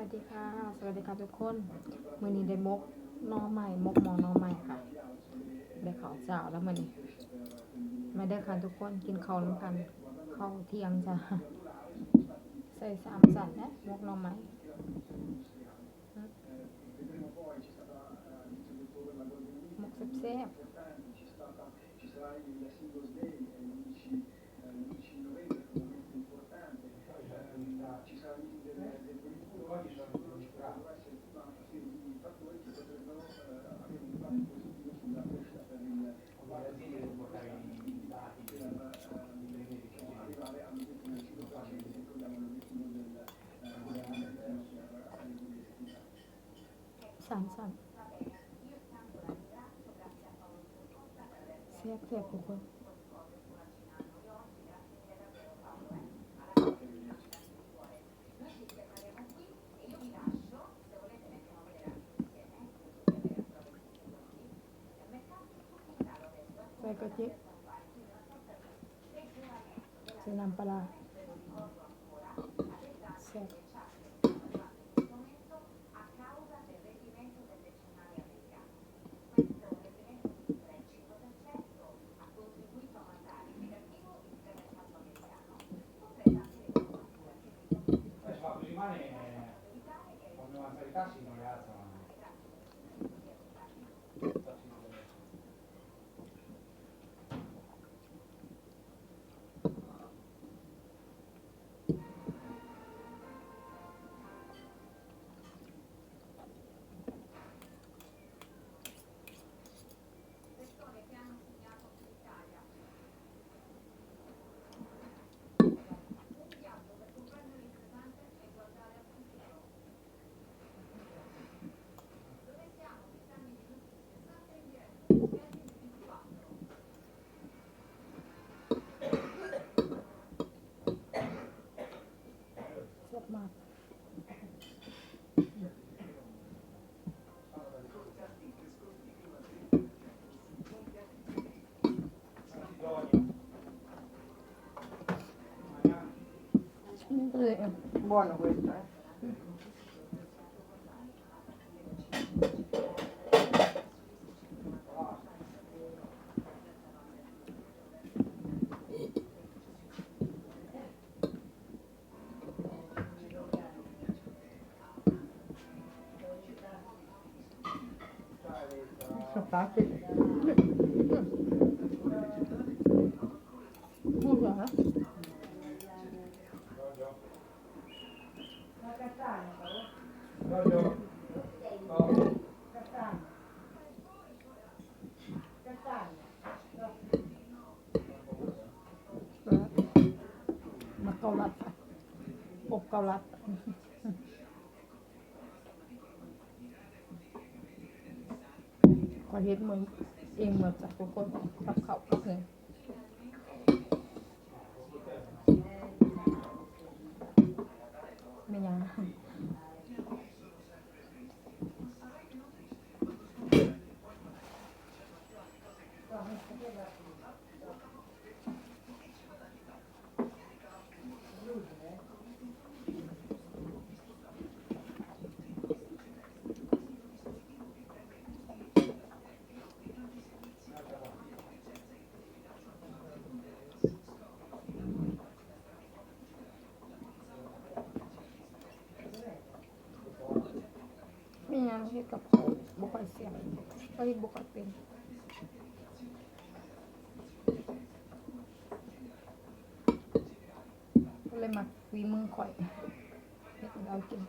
วัสดีค่ะ สวัสดีค่ะทุกคนมือนี้ได้มกนอใหม่มกมอหนอใหม่ค่ะได้ข้าวเจ้าแล้วมือนี้มาเด้ค่ะทุกคนกินข้าวน้ำกันข้าวเที่ยงจ้ะใส่สามสันนะมกนอใหม่มกแซ่บๆสามสัน แซ่บแซ่บ casi. เลย Buono questo, eh? Sono facili. พูดเหรอ Giorgio, no, มาเกาลัดค่ะอบเกาลัดขอเฮ็ดเหมือนเองเหมือนจากทุกคนกับเขากับเงินไม่ยัง ไม่ยัง เฮ็ดกับเขาบุค่อยเสียงก็ที่บุค่อยเป็นก็เลยมาวีมือข่อยเฮ็ดให้เรากิน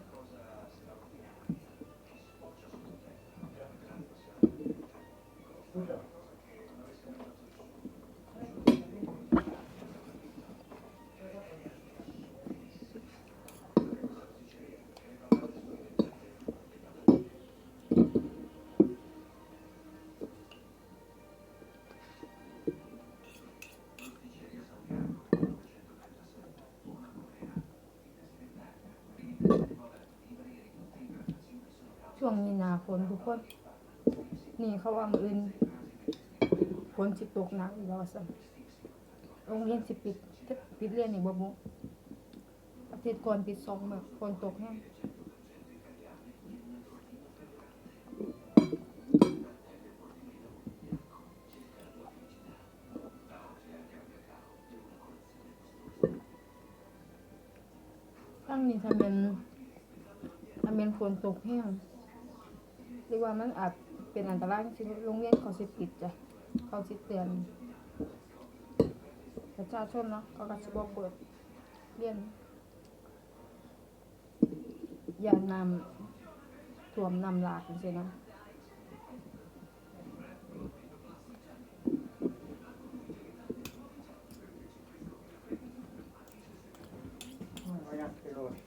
วงนี้หนาฝนทุกคน นี่เขาว่ามืออื่นฝนสิตกหนักรอีกแโรงเรียนสิปิดถ้ปิดเรียนนี่บ่บุอาทิตย์ก่อนปิดสองแบบฝนตกแห้งตั้งนี่ทำเป็นทำเป็นฝนตกแห้ง เรียกว่ามันอาจเป็นอันตรายที่โรงเรียนเขาสิปิดจ้ะเขาสิเตือนประชาชนเนาะเขาก็สิบ่เปิดเรียนอย่านำท่วมนำหลากจังซี่นะ Ragazzi, loro. มีแต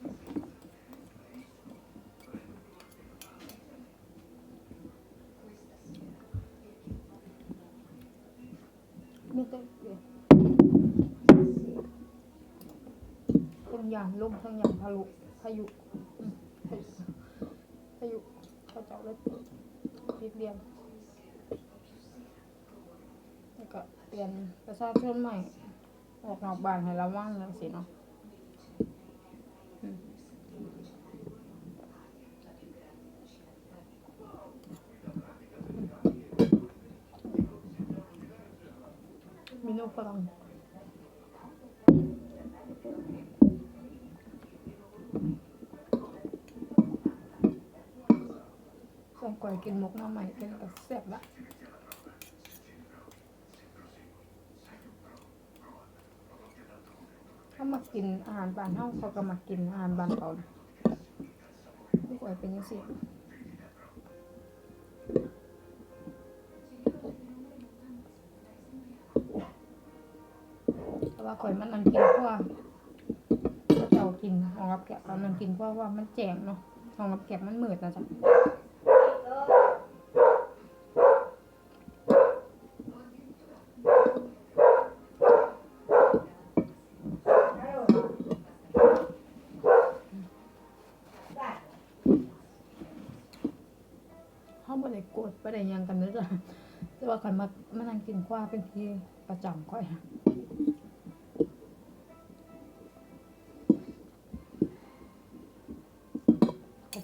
่เดี๋ย วทั้งยางลมทั้งยางพายุพายุอืมพายุเขาเจ้าเลยปิดเรียนแล้วก็เตือนประชาชนใหม่ ออกนอกบ้านให้ระวังจังซี่เนาะอืม เมนูฝรั่งส่วนก่อยกินหมกน้ำใหม่เป็นกระแซ่บละถ้ามากินอาหารบ้านเฮาเขาก็มากินอาหารบ้านเขานะผู้ก่อยเป็นยังไง ว่าข่อยมันนั่งกินเพราะว่าเขาเจ้ากินของรับแกะตอนนั่งกินเพราะว่ามันแจงเนาะของรับแกะมันมืดนะจ๊ะเขาไม่ได้โกรธไม่ได้หยังกันเลยจ้ะแต่ว่าข่อยมามานั่งกินข้าวเป็นที่ประจำข่อยอะ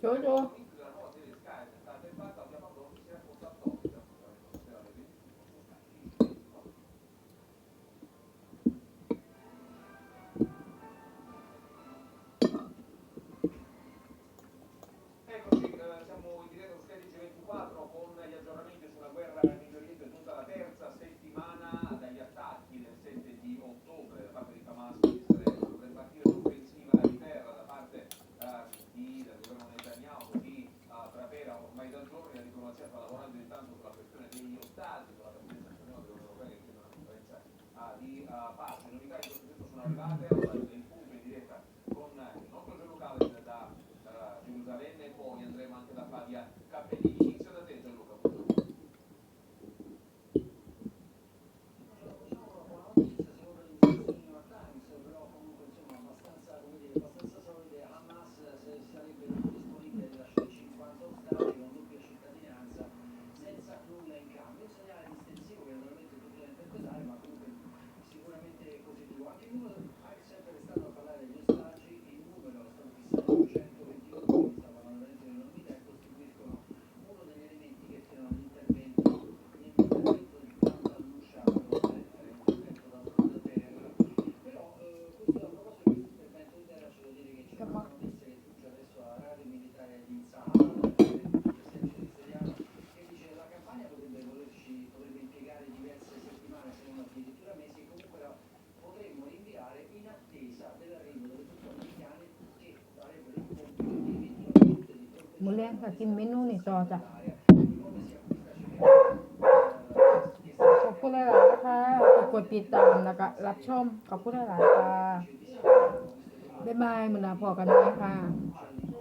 โจ talking about that. เลี้ยงก็กินเมนูนี่ต่อจ้ะขอบคุณหลายๆนะคะขอบกดติดตามแล้วก็รับชมขอบคุณหลายๆค่ะบ๊ายบายมือหนาพอกันไหมค่ะ